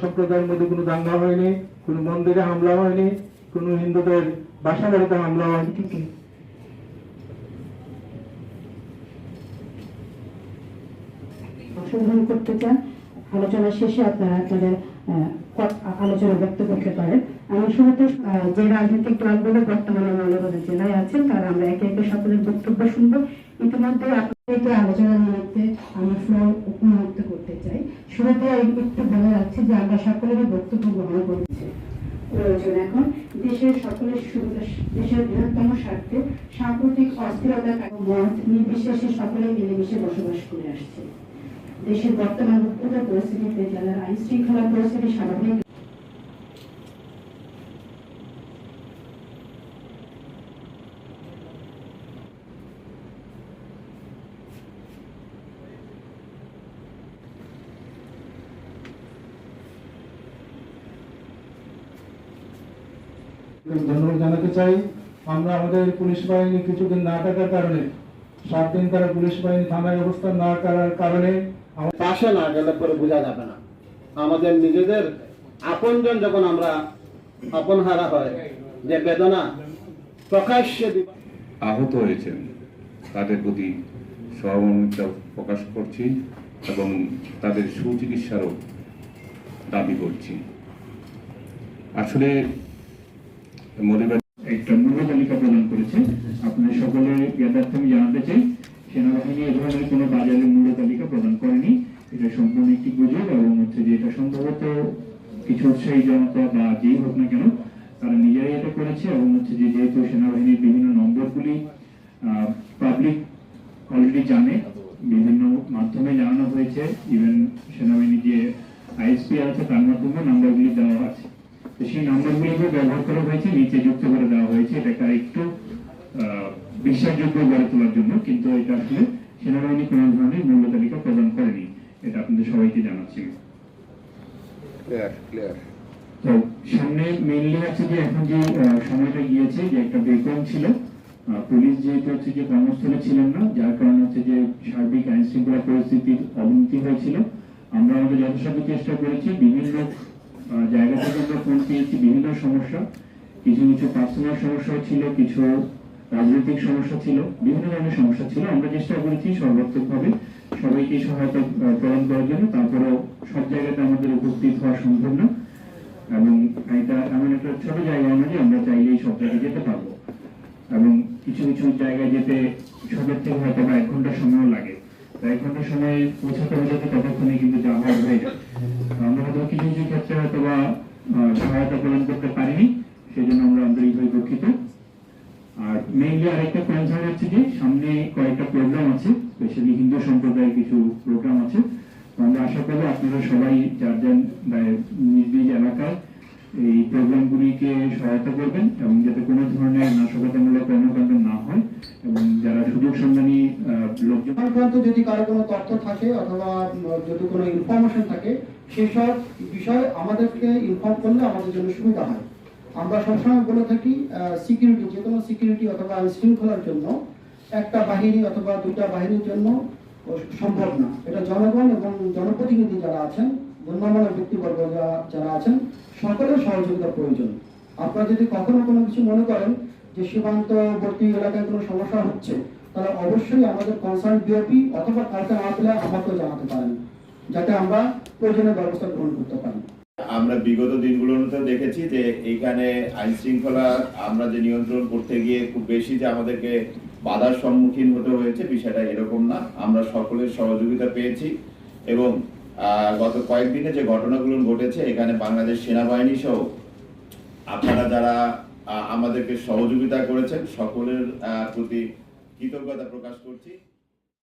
সম্প্রদায়ের মধ্যে দাঙ্গা হয়নি মন্দিরে হামলা হয়নি হিন্দুদের বাসা বাড়িতে হামলা হয়নি। করতে চান, আলোচনা শেষে আপনারা আপনাদের আলোচনা ব্যক্ত করতে পারেন। আমি শুরুতে যে রাজনৈতিক দলগুলো বর্তমানে মৌলভীবাজার জেলায় আছেন, তারা আমরা একে একে সকলের বক্তব্য শুনব। ইতিমধ্যে আপনাদের আলোচনা নিমিত্তে আমি ফ্লোর উন্মুক্ত করতে চাই। শুরুতে একটু বলে রাখছি যে আমরা সকলেরই বক্তব্য গ্রহণ করছি। প্রয়োজন এখন, দেশের সকলের সুবিধা, দেশের বৃহত্তম স্বার্থে সাম্প্রতিক অস্থিরতা মত নির্বিশেষে সকলে মিলেমিশে বসবাস করে আসছে। দেশের বর্তমান উত্তর পরিস্থিতিতে জেলার আইন শৃঙ্খলা পরিস্থিতি স্বাভাবিক ধন্যবাদ জানাতে চাই। আমরা আমাদের পুলিশ বাহিনী কিছুদিন না থাকার কারণে, সাত দিন তারা পুলিশ বাহিনী থানায় অবস্থান না করার কারণে পাশে না গেলে পরে বোঝা যাবে না। আমাদের নিজেদের আপনজন যখন আমরা আপন হারা হয়, যে বেদনা প্রকাশ্যে আহত হয়েছেন। তাদের প্রতি সহমর্মিতা প্রকাশ করছি এবং তাদের সুচিকিৎসারও দাবি করছি। আসলে একটা মূল্য তালিকা প্রদান করেছে। আপনাদের সকলের জ্ঞাতার্থে আমি জানাতে চাই, সেনাবাহিনী এ কোনো বাজারের মূল্য তালিকা প্রদান করেনি। এটা সম্পূর্ণ একটি গুজব এবং হচ্ছে যে এটা সম্ভবত কিছু উৎসাহী জনতা বা যেই হোক না কেন, তারা নিজেরাই এটা করেছে এবং হচ্ছে যে যেহেতু সেনাবাহিনীর বিভিন্ন নম্বরগুলি পাবলিক অলরেডি জানে, বিভিন্ন মাধ্যমে জানানো হয়েছে ইভেন সেনাবাহিনীর যে আইএসপি আছে তার মাধ্যমে নাম্বারগুলি দেওয়া সেই নাম্বারগুলিকে ব্যবহার করা হয়েছে নিচে যুক্ত করে দেওয়া হয়েছে এটাকে একটু বিশ্বাসযোগ্য গড়ে তোলার জন্য কিন্তু এটা আসলে সেনাবাহিনী কোনো ধরনের মূল্য তালিকা প্রদান করেনি। এটা আপনাদের সবাইকে জানাচ্ছি। তো সামনে মেইনলি হচ্ছে যে এখন যে সময়টা গিয়েছে যে একটা বেকম ছিল পুলিশ যেহেতু হচ্ছে যে কর্মস্থলে ছিলেন না যার কারণে হচ্ছে যে সার্বিক আইন শৃঙ্খলা পরিস্থিতির অবনতি হয়েছিল। আমরা আমাদের যথাসাধ্য চেষ্টা করেছি বিভিন্ন জায়গা থেকে আমরা ফোন পেয়েছি বিভিন্ন সমস্যা। কিছু কিছু পার্সোনাল সমস্যা ছিল, কিছু রাজনৈতিক সমস্যা ছিল, বিভিন্ন ধরনের সমস্যা ছিল। আমরা চেষ্টা করেছি সর্বাত্মকভাবে সবাইকে সহায়তা প্রদান করার জন্য। তারপরেও সব জায়গাতে আমাদের উপস্থিত হওয়া সম্ভব না। এবং এটা এমন একটা ছোট জায়গা না যে আমরা চাইলেই সব জায়গায় যেতে পারব। এবং কিছু কিছু জায়গায় যেতে সবের থেকে হয়তো বা এক ঘণ্টা সময়ও লাগে। এক ঘণ্টা সময় পৌঁছাতে হলে তো ততক্ষণে কিন্তু যা হওয়ার হয়ে যায়। কিছু ক্ষেত্রে হয়তো বা সহায়তা প্রদান করতে পারিনি সেই জন্য আমরা আন্তরিকভাবে দুঃখিত। আর মেইনলি আরেকটা কনসার্ন হচ্ছে যে, সামনে কয়েকটা প্রোগ্রাম আছে স্পেশালি হিন্দু সম্প্রদায়ের কিছু প্রোগ্রাম আছে। আমরা আশা করব আপনারা সবাই যার যার নিজ নিজ এলাকায় এই প্রোগ্রামগুলিকে সহায়তা করবেন এবং যাতে কোনো ধরনের নাশকতামূলক কর্মকাণ্ড না হয় এবং যারা সুযোগ সন্ধানী লোকজন যদি কারও কোনো তথ্য থাকে অথবা যদি কোনো ইনফরমেশন থাকে সেসব বিষয় আমাদেরকে ইনফর্ম করলে আমাদের জন্য সুবিধা হয়। আমরা সবসময় বলে থাকি সিকিউরিটি যে কোনো সিকিউরিটি অথবা আইন শৃঙ্খলার জন্য একটা বাহিনী অথবা দুইটা বাহিনীর জন্য সম্ভব না। এটা জনগণ এবং জনপ্রতিনিধি যারা আছেন, গণ্যমান্য ব্যক্তিবর্গ যারা আছেন, সকলের সহযোগিতা প্রয়োজন। আপনারা যদি কখনো কোনো কিছু মনে করেন যে সীমান্তবর্তী এলাকায় কোনো সমস্যা হচ্ছে, তাহলে অবশ্যই আমাদের কনসার্ন বিওপি অথবা কাউকে না আমাকেও জানাতে পারেন। যাতে আমরা প্রয়োজনীয় ব্যবস্থা গ্রহণ করতে পারি আমরা বিগত দিনগুলোতে দেখেছি যে এইখানে আইন শৃঙ্খলা আমরা যে নিয়ন্ত্রণ করতে গিয়ে খুব বেশি যে আমাদেরকে বাধার সম্মুখীন হতে হয়েছে, বিষয়টা এরকম না। আমরা সকলের সহযোগিতা পেয়েছি এবং গত কয়েকদিনে যে ঘটনাগুলো ঘটেছে, এখানে বাংলাদেশ সেনাবাহিনী সহ আপনারা যারা আমাদেরকে সহযোগিতা করেছেন, সকলের প্রতি কৃতজ্ঞতা প্রকাশ করছি।